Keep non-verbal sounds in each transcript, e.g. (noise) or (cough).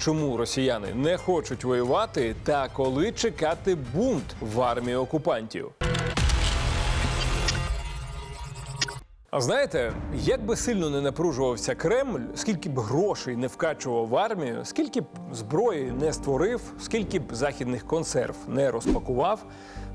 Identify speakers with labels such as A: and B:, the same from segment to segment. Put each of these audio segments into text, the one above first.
A: чому росіяни не хочуть воювати та коли чекати бунт в армії окупантів. А знаєте, як би сильно не напружувався Кремль, скільки б грошей не вкачував в армію, скільки б зброї не створив, скільки б західних консерв не розпакував,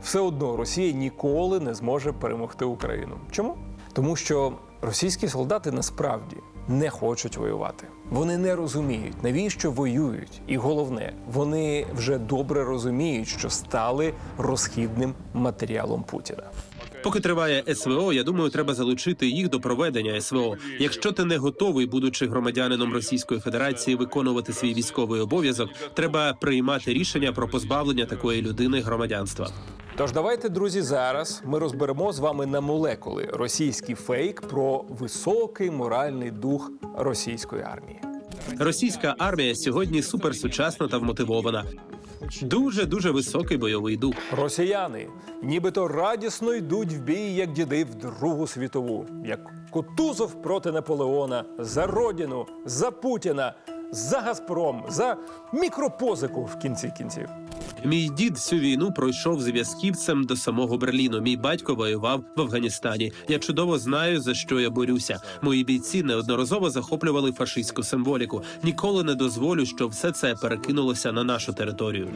A: все одно Росія ніколи не зможе перемогти Україну. Чому? Тому що російські солдати насправді не хочуть воювати. Вони не розуміють, навіщо воюють. І головне, вони вже добре розуміють, що стали розхідним матеріалом Путіна.
B: Поки триває СВО, я думаю, треба залучити їх до проведення СВО. Якщо ти не готовий, будучи громадянином Російської Федерації, виконувати свій військовий обов'язок, треба приймати рішення про позбавлення такої людини громадянства.
A: Тож давайте, друзі, зараз ми розберемо з вами на молекули російський фейк про високий моральний дух російської армії.
B: Російська армія сьогодні суперсучасна та вмотивована. Дуже дуже високий бойовий дух.
A: Росіяни нібито радісно йдуть в бій, як діди в Другу світову, як Кутузов проти Наполеона, за родину, за Путіна, за Газпром, за мікропозику в кінці кінців.
B: Мій дід всю війну пройшов зв'язківцем до самого Берліну. Мій батько воював в Афганістані. Я чудово знаю за що я борюся. Мої бійці неодноразово захоплювали фашистську символіку. Ніколи не дозволю, щоб все це перекинулося на нашу територію.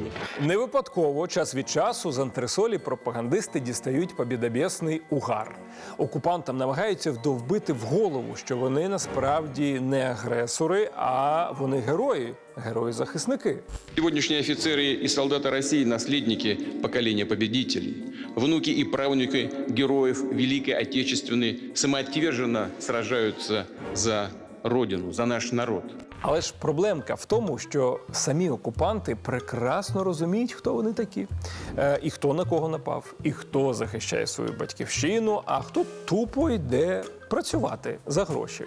A: Не випадково час від часу з антресолі пропагандисти дістають побідобєсний угар. Окупантам намагаються вдовбити в голову, що вони насправді не агресори, а вони герої, герої-захисники.
C: Сегодняшние офицеры и солдаты России – наследники поколения победителей, внуки и правнуки героев Великой Отечественной самоотверженно сражаются за Родину, за наш народ.
A: Але ж проблемка в тому, що самі окупанти прекрасно розуміють, хто вони такі, е, і хто на кого напав, і хто захищає свою батьківщину, а хто тупо йде працювати за гроші.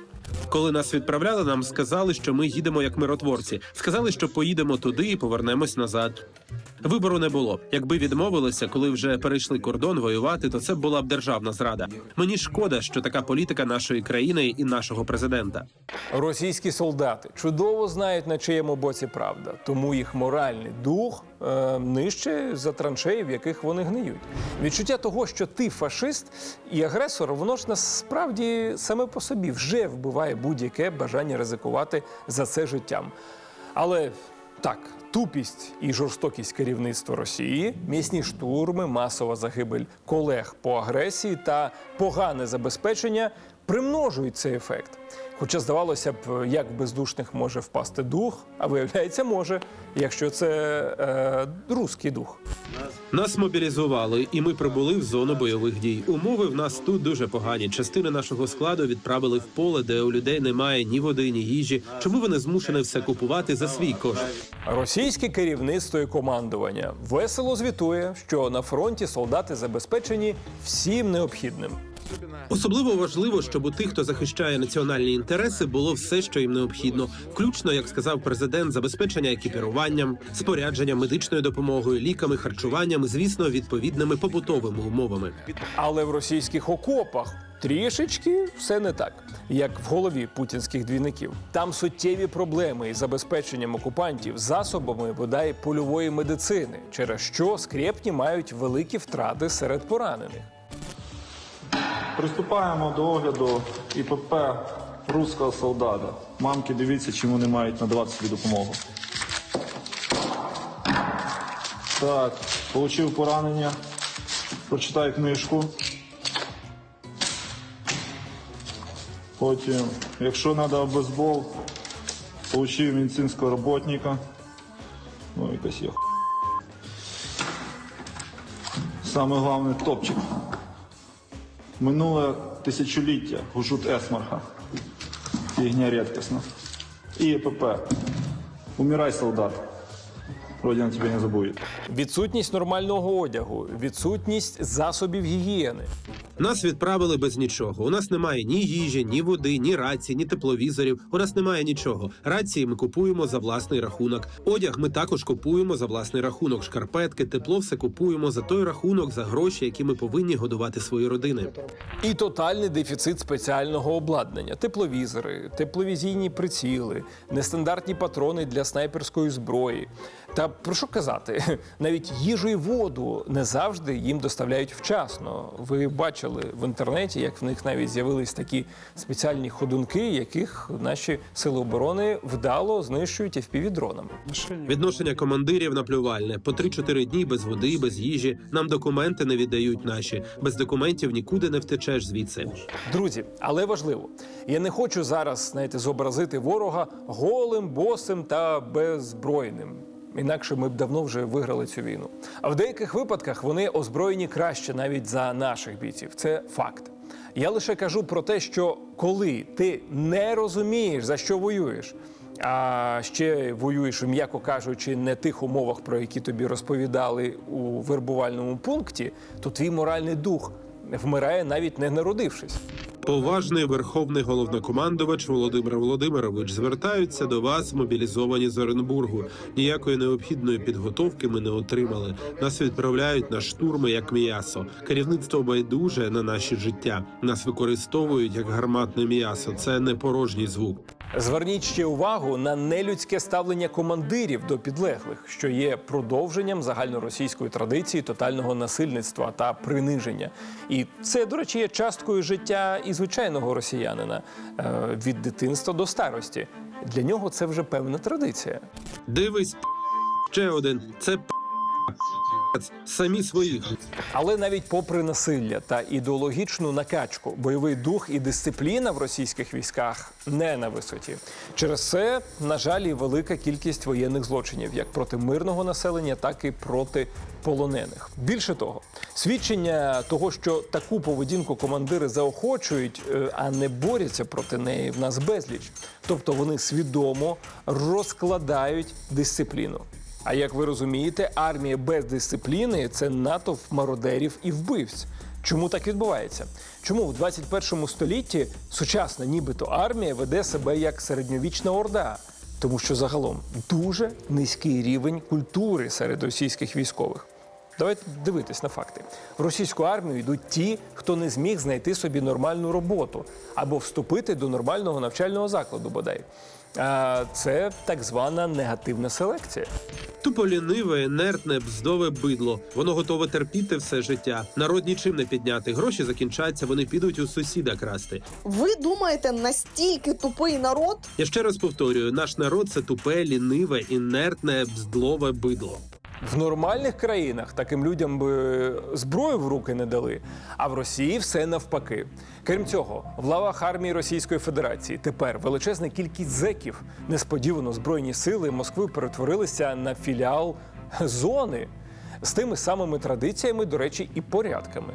B: Коли нас відправляли, нам сказали, що ми їдемо як миротворці. Сказали, що поїдемо туди і повернемось назад. Вибору не було. Якби відмовилися, коли вже перейшли кордон воювати, то це була б державна зрада. Мені шкода, що така політика нашої країни і нашого президента.
A: Російські солдати чудово знають, на чиєму боці правда, тому їх моральний дух е, нижче за траншеї, в яких вони гниють. Відчуття того, що ти фашист і агресор, воно ж насправді саме по собі вже вбиває будь-яке бажання ризикувати за це життям. Але так, тупість і жорстокість керівництва Росії, місні штурми, масова загибель колег по агресії та погане забезпечення примножують цей ефект. Хоча здавалося б, як в бездушних може впасти дух, а виявляється, може, якщо це е, руський дух.
B: Нас мобілізували, і ми прибули в зону бойових дій. Умови в нас тут дуже погані. Частини нашого складу відправили в поле, де у людей немає ні води, ні їжі. Чому вони змушені все купувати за свій кошт?
A: Російське керівництво і командування весело звітує, що на фронті солдати забезпечені всім необхідним.
B: Особливо важливо, щоб у тих, хто захищає національні інтереси, було все, що їм необхідно, включно, як сказав президент, забезпечення екіпіруванням, спорядженням, медичною допомогою, ліками, харчуванням, звісно, відповідними побутовими умовами.
A: Але в російських окопах трішечки все не так, як в голові путінських двійників. Там суттєві проблеми із забезпеченням окупантів засобами бодай польової медицини, через що скрепні мають великі втрати серед поранених.
D: Приступаємо до огляду ІПП руського солдата. Мамки, дивіться, чим вони мають надавати собі допомогу. Так, отримав поранення. Прочитай книжку. Потім, якщо треба бейсбол, отримав медицинського роботника. Ну, якась є. Саме головне топчик. Минуле тисячоліття Гужут Есмарха. Фігня рідкісна. І ЕПП. Умирай, солдат. Родина тебе не забуде.
A: Відсутність нормального одягу, відсутність засобів гігієни.
B: Нас відправили без нічого. У нас немає ні їжі, ні води, ні рації, ні тепловізорів. У нас немає нічого. Рації ми купуємо за власний рахунок. Одяг ми також купуємо за власний рахунок. Шкарпетки, тепло все купуємо за той рахунок, за гроші, які ми повинні годувати свої родини.
A: І тотальний дефіцит спеціального обладнання: тепловізори, тепловізійні приціли, нестандартні патрони для снайперської зброї. Та про що казати? (laughs) Навіть їжу і воду не завжди їм доставляють вчасно. Ви бачили в інтернеті, як в них навіть з'явились такі спеціальні ходунки, яких наші сили оборони вдало знищують FPV-дронами.
B: Відношення командирів наплювальне по 3-4 дні без води, без їжі. Нам документи не віддають наші. Без документів нікуди не втечеш звідси.
A: Друзі, але важливо, я не хочу зараз знаєте, зобразити ворога голим, босим та беззбройним. Інакше ми б давно вже виграли цю війну. А в деяких випадках вони озброєні краще навіть за наших бійців. Це факт. Я лише кажу про те, що коли ти не розумієш, за що воюєш, а ще воюєш, м'яко кажучи, не тих умовах, про які тобі розповідали у вербувальному пункті, то твій моральний дух вмирає навіть не народившись.
B: Поважний верховний головнокомандувач Володимир Володимирович звертаються до вас, мобілізовані з Оренбургу. Ніякої необхідної підготовки ми не отримали. Нас відправляють на штурми як м'ясо. Керівництво байдуже на наші життя. Нас використовують як гарматне м'ясо. Це не порожній звук.
A: Зверніть ще увагу на нелюдське ставлення командирів до підлеглих, що є продовженням загальноросійської традиції тотального насильництва та приниження. І це, до речі, є часткою життя і звичайного росіянина е, від дитинства до старості. Для нього це вже певна традиція.
B: Дивись, ще один. Це самі своїх.
A: Але навіть попри насилля та ідеологічну накачку, бойовий дух і дисципліна в російських військах не на висоті. Через це, на жаль, і велика кількість воєнних злочинів, як проти мирного населення, так і проти полонених. Більше того, свідчення того, що таку поведінку командири заохочують, е, а не борються проти неї, в нас безліч. Тобто вони свідомо розкладають дисципліну. А як ви розумієте, армія без дисципліни це натовп мародерів і вбивць. Чому так відбувається? Чому в 21 столітті сучасна, нібито армія веде себе як середньовічна орда? Тому що загалом дуже низький рівень культури серед російських військових. Давайте дивитись на факти. В російську армію йдуть ті, хто не зміг знайти собі нормальну роботу або вступити до нормального навчального закладу, бодай. А це так звана негативна селекція.
B: Тупо ліниве, інертне, бздове бидло. Воно готове терпіти все життя. Народ нічим не підняти. Гроші закінчаться, вони підуть у сусіда красти.
E: Ви думаєте, настільки тупий народ?
B: Я ще раз повторюю: наш народ це тупе, ліниве, інертне, бздлове бидло.
A: В нормальних країнах таким людям би зброю в руки не дали, а в Росії все навпаки. Крім цього, в лавах армії Російської Федерації тепер величезна кількість зеків. Несподівано збройні сили Москви перетворилися на філіал зони з тими самими традиціями, до речі, і порядками.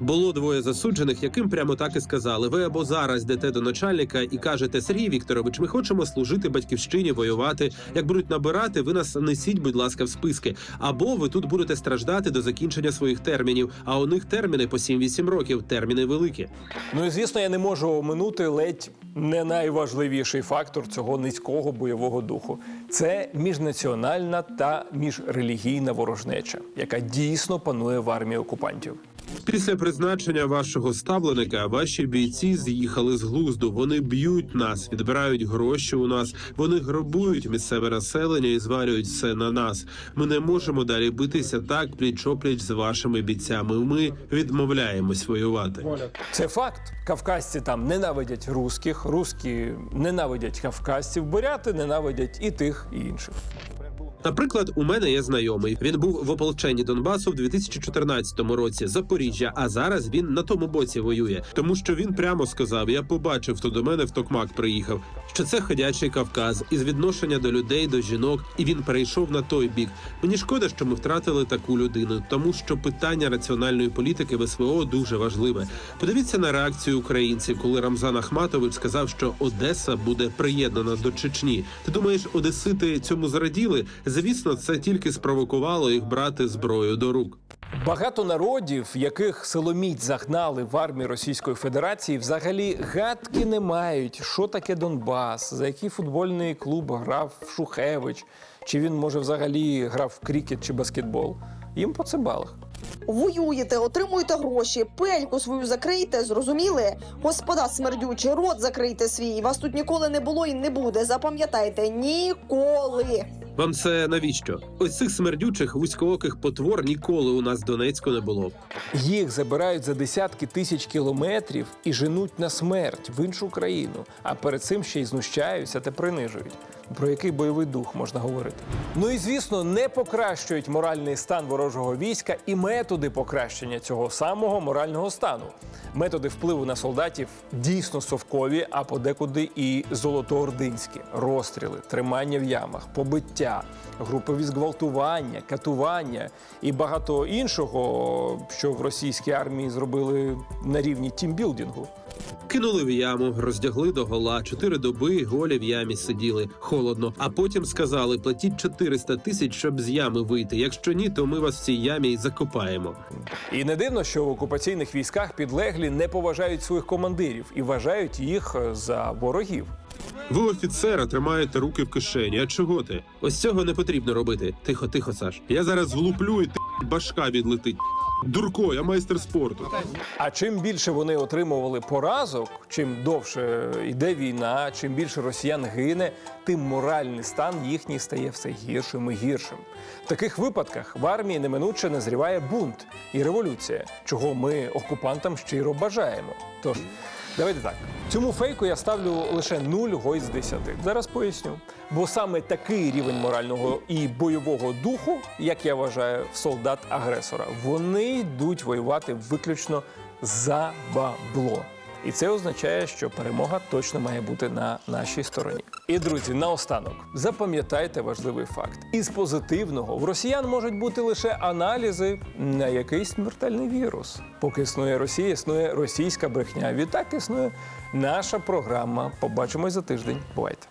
B: Було двоє засуджених, яким прямо так і сказали: ви або зараз йдете до начальника і кажете Сергій Вікторович, ми хочемо служити батьківщині, воювати. Як будуть набирати, ви нас несіть, будь ласка, в списки. Або ви тут будете страждати до закінчення своїх термінів. А у них терміни по 7-8 років. Терміни великі.
A: Ну і звісно, я не можу оминути ледь не найважливіший фактор цього низького бойового духу. Це міжнаціональна та міжрелігійна ворожнеча, яка дійсно панує в армії окупантів.
B: Після призначення вашого ставленика ваші бійці з'їхали з глузду. Вони б'ють нас, відбирають гроші у нас. Вони грабують місцеве населення і зварюють все на нас. Ми не можемо далі битися так пліч-опліч з вашими бійцями. Ми відмовляємось воювати.
A: Це факт. Кавказці там ненавидять русських, русські ненавидять кавказців, буряти ненавидять і тих, і інших.
B: Наприклад, у мене є знайомий. Він був в ополченні Донбасу в 2014 році, Запоріжжя. А зараз він на тому боці воює, тому що він прямо сказав: Я побачив, хто до мене в Токмак приїхав. Що це ходячий Кавказ із відношення до людей, до жінок, і він перейшов на той бік. Мені шкода, що ми втратили таку людину, тому що питання раціональної політики в СВО дуже важливе. Подивіться на реакцію українців, коли Рамзан Ахматович сказав, що Одеса буде приєднана до Чечні. Ти думаєш, Одесити цьому зраділи? Звісно, це тільки спровокувало їх брати зброю до рук.
A: Багато народів, яких силоміць загнали в армію Російської Федерації, взагалі гадки не мають, що таке Донбас, за який футбольний клуб грав Шухевич, чи він може взагалі грав в крікет чи баскетбол. Їм по цибалах.
E: Воюєте, отримуєте гроші, пельку свою закрийте, зрозуміли? Господа смердючі, рот закрийте свій. Вас тут ніколи не було і не буде. Запам'ятайте, ніколи.
B: Вам це навіщо? Ось цих смердючих вузькооких потвор ніколи у нас Донецьку не було.
A: Їх забирають за десятки тисяч кілометрів і женуть на смерть в іншу країну, а перед цим ще й знущаються та принижують. Про який бойовий дух можна говорити? Ну і звісно, не покращують моральний стан ворожого війська і методи покращення цього самого морального стану. Методи впливу на солдатів дійсно совкові, а подекуди і золотоординські: розстріли, тримання в ямах, побиття, групові зґвалтування, катування і багато іншого, що в російській армії зробили на рівні тімбілдингу.
B: Кинули в яму, роздягли до гола, чотири доби голі в ямі сиділи, холодно. А потім сказали: платіть 400 тисяч, щоб з ями вийти. Якщо ні, то ми вас в цій ямі і закопаємо.
A: І не дивно, що в окупаційних військах підлеглі не поважають своїх командирів і вважають їх е, за ворогів.
B: Ви офіцера тримаєте руки в кишені. А чого ти? Ось цього не потрібно робити. Тихо, тихо, Саш. Я зараз влуплю і ти башка відлетить. Дурко, я майстер спорту.
A: А чим більше вони отримували поразок, чим довше йде війна, чим більше росіян гине, тим моральний стан їхній стає все гіршим і гіршим. В таких випадках в армії неминуче назріває бунт і революція, чого ми окупантам щиро бажаємо. Тож, давайте так. Цьому фейку я ставлю лише 0 гой з 10. Зараз поясню. Бо саме такий рівень морального і бойового духу, як я вважаю, солдат-агресора, вони йдуть воювати виключно за бабло. І це означає, що перемога точно має бути на нашій стороні. І друзі, наостанок запам'ятайте важливий факт: із позитивного в росіян можуть бути лише аналізи на якийсь смертельний вірус. Поки існує Росія, існує російська брехня. Відтак існує наша програма. Побачимось за тиждень. Бувайте.